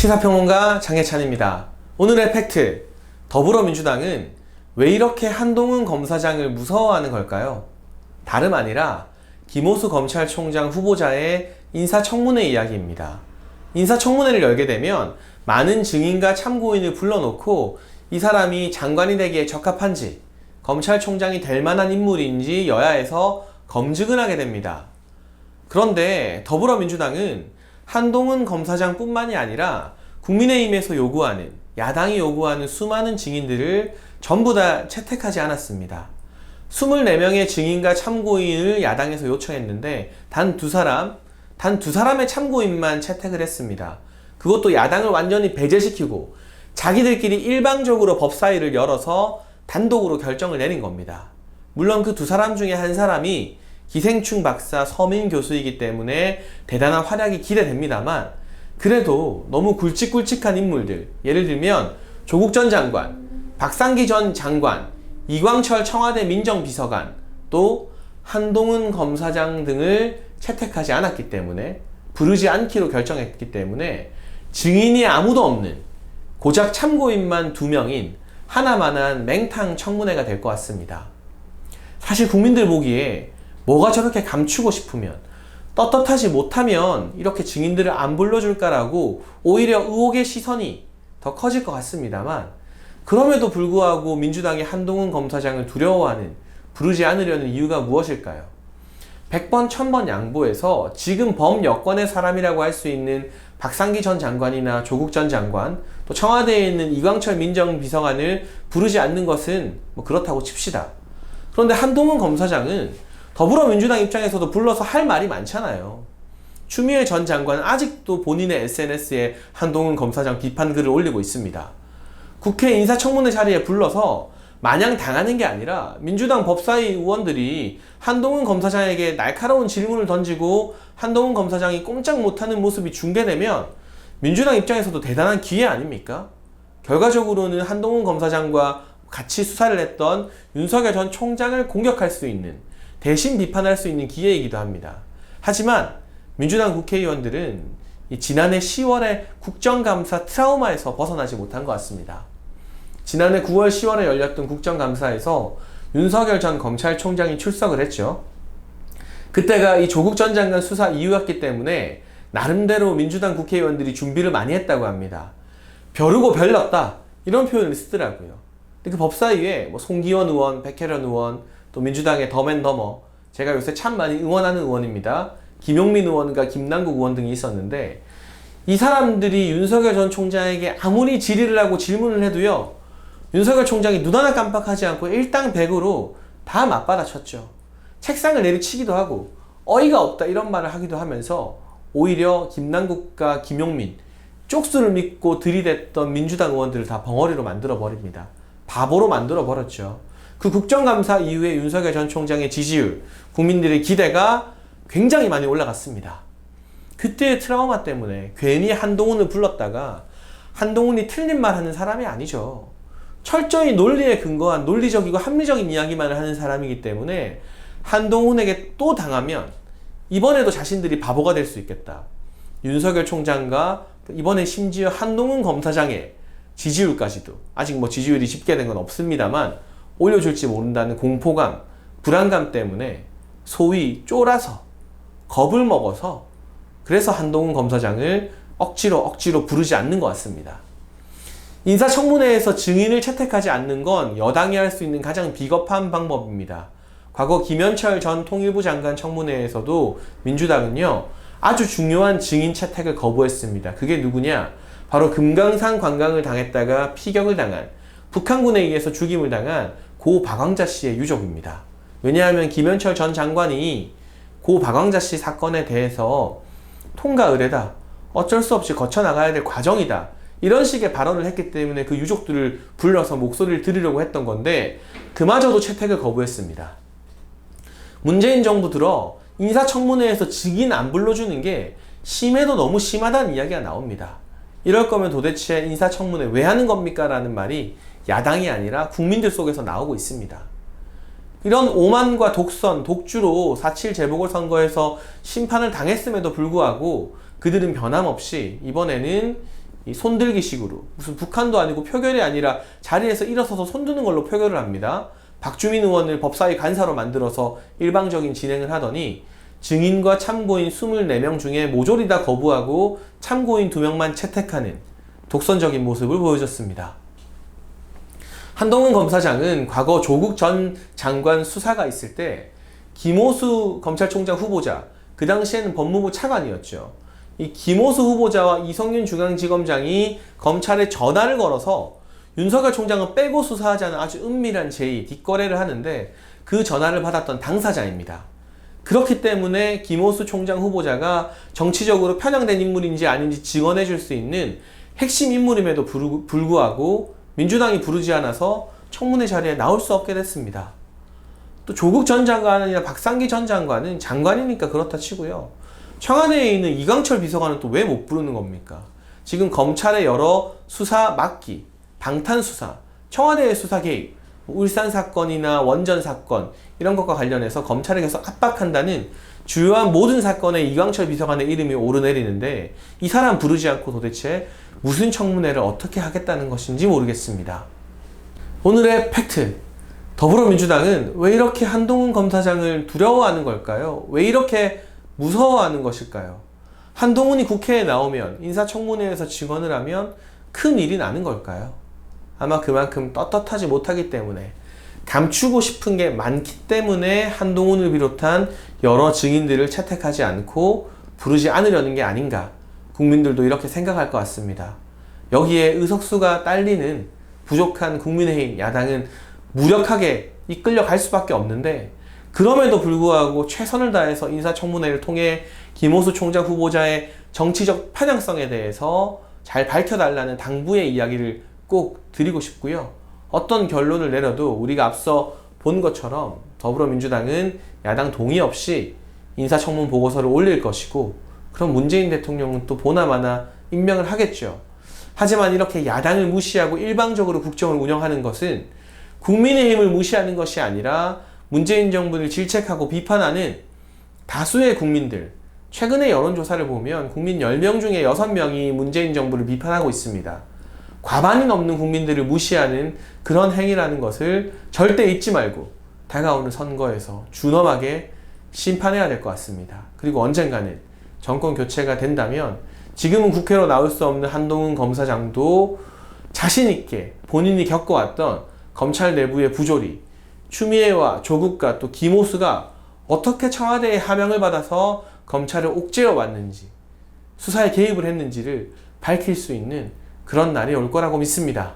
시사평론가 장혜찬입니다. 오늘의 팩트. 더불어민주당은 왜 이렇게 한동훈 검사장을 무서워하는 걸까요? 다름 아니라 김호수 검찰총장 후보자의 인사청문회 이야기입니다. 인사청문회를 열게 되면 많은 증인과 참고인을 불러놓고 이 사람이 장관이 되기에 적합한지, 검찰총장이 될 만한 인물인지 여야에서 검증을 하게 됩니다. 그런데 더불어민주당은 한동훈 검사장 뿐만이 아니라 국민의힘에서 요구하는, 야당이 요구하는 수많은 증인들을 전부 다 채택하지 않았습니다. 24명의 증인과 참고인을 야당에서 요청했는데 단 두 사람, 단 두 사람의 참고인만 채택을 했습니다. 그것도 야당을 완전히 배제시키고 자기들끼리 일방적으로 법사위를 열어서 단독으로 결정을 내린 겁니다. 물론 그 두 사람 중에 한 사람이 기생충 박사 서민 교수이기 때문에 대단한 활약이 기대됩니다만 그래도 너무 굵직굵직한 인물들 예를 들면 조국 전 장관, 박상기 전 장관, 이광철 청와대 민정비서관, 또 한동훈 검사장 등을 채택하지 않았기 때문에 부르지 않기로 결정했기 때문에 증인이 아무도 없는 고작 참고인만 두 명인 하나만한 맹탕 청문회가 될 것 같습니다. 사실 국민들 보기에 뭐가 저렇게 감추고 싶으면 떳떳하지 못하면 이렇게 증인들을 안 불러줄까라고 오히려 의혹의 시선이 더 커질 것 같습니다만 그럼에도 불구하고 민주당이 한동훈 검사장을 두려워하는 부르지 않으려는 이유가 무엇일까요? 100번, 1000번 양보해서 지금 범 여권의 사람이라고 할 수 있는 박상기 전 장관이나 조국 전 장관, 또 청와대에 있는 이광철 민정비서관을 부르지 않는 것은 뭐 그렇다고 칩시다. 그런데 한동훈 검사장은 더불어민주당 입장에서도 불러서 할 말이 많잖아요. 추미애 전 장관은 아직도 본인의 SNS에 한동훈 검사장 비판 글을 올리고 있습니다. 국회 인사청문회 자리에 불러서 마냥 당하는 게 아니라 민주당 법사위 의원들이 한동훈 검사장에게 날카로운 질문을 던지고 한동훈 검사장이 꼼짝 못하는 모습이 중계되면 민주당 입장에서도 대단한 기회 아닙니까? 결과적으로는 한동훈 검사장과 같이 수사를 했던 윤석열 전 총장을 공격할 수 있는 대신 비판할 수 있는 기회이기도 합니다. 하지만 민주당 국회의원들은 지난해 10월에 국정감사 트라우마에서 벗어나지 못한 것 같습니다. 지난해 9월 10월에 열렸던 국정감사에서 윤석열 전 검찰총장이 출석을 했죠. 그때가 이 조국 전 장관 수사 이후였기 때문에 나름대로 민주당 국회의원들이 준비를 많이 했다고 합니다. 벼르고 별렀다 이런 표현을 쓰더라고요. 그 법사위에 뭐 송기원 의원, 백혜련 의원, 또 민주당의 더맨더머 제가 요새 참 많이 응원하는 의원입니다. 김용민 의원과 김남국 의원 등이 있었는데 이 사람들이 윤석열 전 총장에게 아무리 질의를 하고 질문을 해도요 윤석열 총장이 눈 하나 깜빡하지 않고 일당백으로 다 맞받아쳤죠. 책상을 내리치기도 하고 어이가 없다 이런 말을 하기도 하면서 오히려 김남국과 김용민 쪽수를 믿고 들이댔던 민주당 의원들을 다 벙어리로 만들어 버립니다. 바보로 만들어 버렸죠. 그 국정감사 이후에 윤석열 전 총장의 지지율, 국민들의 기대가 굉장히 많이 올라갔습니다. 그때의 트라우마 때문에 괜히 한동훈을 불렀다가 한동훈이 틀린 말 하는 사람이 아니죠. 철저히 논리에 근거한 논리적이고 합리적인 이야기만을 하는 사람이기 때문에 한동훈에게 또 당하면 이번에도 자신들이 바보가 될 수 있겠다. 윤석열 총장과 이번에 심지어 한동훈 검사장의 지지율까지도 아직 뭐 지지율이 집계된 건 없습니다만 올려줄지 모른다는 공포감, 불안감 때문에 소위 쫄아서 겁을 먹어서 그래서 한동훈 검사장을 억지로 억지로 부르지 않는 것 같습니다. 인사청문회에서 증인을 채택하지 않는 건 여당이 할 수 있는 가장 비겁한 방법입니다. 과거 김현철 전 통일부 장관 청문회에서도 민주당은요, 아주 중요한 증인 채택을 거부했습니다. 그게 누구냐? 바로 금강산 관광을 당했다가 피격을 당한 북한군에 의해서 죽임을 당한 고 박왕자 씨의 유족입니다. 왜냐하면 김현철 전 장관이 고 박왕자 씨 사건에 대해서 통과 의뢰다. 어쩔 수 없이 거쳐나가야 될 과정이다. 이런 식의 발언을 했기 때문에 그 유족들을 불러서 목소리를 들으려고 했던 건데 그마저도 채택을 거부했습니다. 문재인 정부 들어 인사청문회에서 증인 안 불러주는 게 심해도 너무 심하다는 이야기가 나옵니다. 이럴 거면 도대체 인사청문회 왜 하는 겁니까? 라는 말이 야당이 아니라 국민들 속에서 나오고 있습니다. 이런 오만과 독선, 독주로 4.7 재보궐선거에서 심판을 당했음에도 불구하고 그들은 변함없이 이번에는 이 손들기 식으로 무슨 북한도 아니고 표결이 아니라 자리에서 일어서서 손드는 걸로 표결을 합니다. 박주민 의원을 법사위 간사로 만들어서 일방적인 진행을 하더니 증인과 참고인 24명 중에 모조리 다 거부하고 참고인 2명만 채택하는 독선적인 모습을 보여줬습니다. 한동훈 검사장은 과거 조국 전 장관 수사가 있을 때 김호수 검찰총장 후보자, 그 당시에는 법무부 차관이었죠. 이 김호수 후보자와 이성윤 중앙지검장이 검찰에 전화를 걸어서 윤석열 총장은 빼고 수사하자는 아주 은밀한 제의, 뒷거래를 하는데 그 전화를 받았던 당사자입니다. 그렇기 때문에 김호수 총장 후보자가 정치적으로 편향된 인물인지 아닌지 증언해 줄 수 있는 핵심 인물임에도 불구- 불구하고 민주당이 부르지 않아서 청문회 자리에 나올 수 없게 됐습니다. 또 조국 전 장관이나 박상기 전 장관은 장관이니까 그렇다 치고요. 청와대에 있는 이강철 비서관은 또 왜 못 부르는 겁니까? 지금 검찰의 여러 수사 막기, 방탄 수사, 청와대의 수사 개입, 뭐 울산 사건이나 원전 사건 이런 것과 관련해서 검찰에 계속 압박한다는 주요한 모든 사건에 이강철 비서관의 이름이 오르내리는데 이 사람 부르지 않고 도대체 무슨 청문회를 어떻게 하겠다는 것인지 모르겠습니다. 오늘의 팩트. 더불어민주당은 왜 이렇게 한동훈 검사장을 두려워하는 걸까요? 왜 이렇게 무서워하는 것일까요? 한동훈이 국회에 나오면 인사청문회에서 증언을 하면 큰 일이 나는 걸까요? 아마 그만큼 떳떳하지 못하기 때문에 감추고 싶은 게 많기 때문에 한동훈을 비롯한 여러 증인들을 채택하지 않고 부르지 않으려는 게 아닌가. 국민들도 이렇게 생각할 것 같습니다. 여기에 의석수가 딸리는 부족한 국민의힘 야당은 무력하게 이끌려 갈 수밖에 없는데 그럼에도 불구하고 최선을 다해서 인사청문회를 통해 김호수 총장 후보자의 정치적 편향성에 대해서 잘 밝혀달라는 당부의 이야기를 꼭 드리고 싶고요. 어떤 결론을 내려도 우리가 앞서 본 것처럼 더불어민주당은 야당 동의 없이 인사청문 보고서를 올릴 것이고 그럼 문재인 대통령은 또 보나마나 임명을 하겠죠. 하지만 이렇게 야당을 무시하고 일방적으로 국정을 운영하는 것은 국민의힘을 무시하는 것이 아니라 문재인 정부를 질책하고 비판하는 다수의 국민들, 최근의 여론조사를 보면 국민 10명 중에 6명이 문재인 정부를 비판하고 있습니다. 과반이 넘는 국민들을 무시하는 그런 행위라는 것을 절대 잊지 말고 다가오는 선거에서 준엄하게 심판해야 될 것 같습니다. 그리고 언젠가는 정권 교체가 된다면 지금은 국회로 나올 수 없는 한동훈 검사장도 자신있게 본인이 겪어왔던 검찰 내부의 부조리, 추미애와 조국과 또 김호수가 어떻게 청와대의 하명을 받아서 검찰을 옥죄어 왔는지, 수사에 개입을 했는지를 밝힐 수 있는 그런 날이 올 거라고 믿습니다.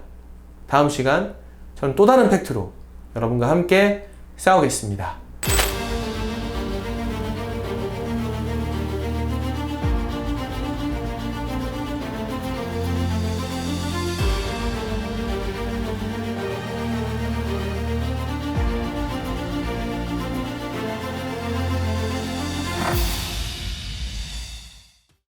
다음 시간 저는 또 다른 팩트로 여러분과 함께 싸우겠습니다.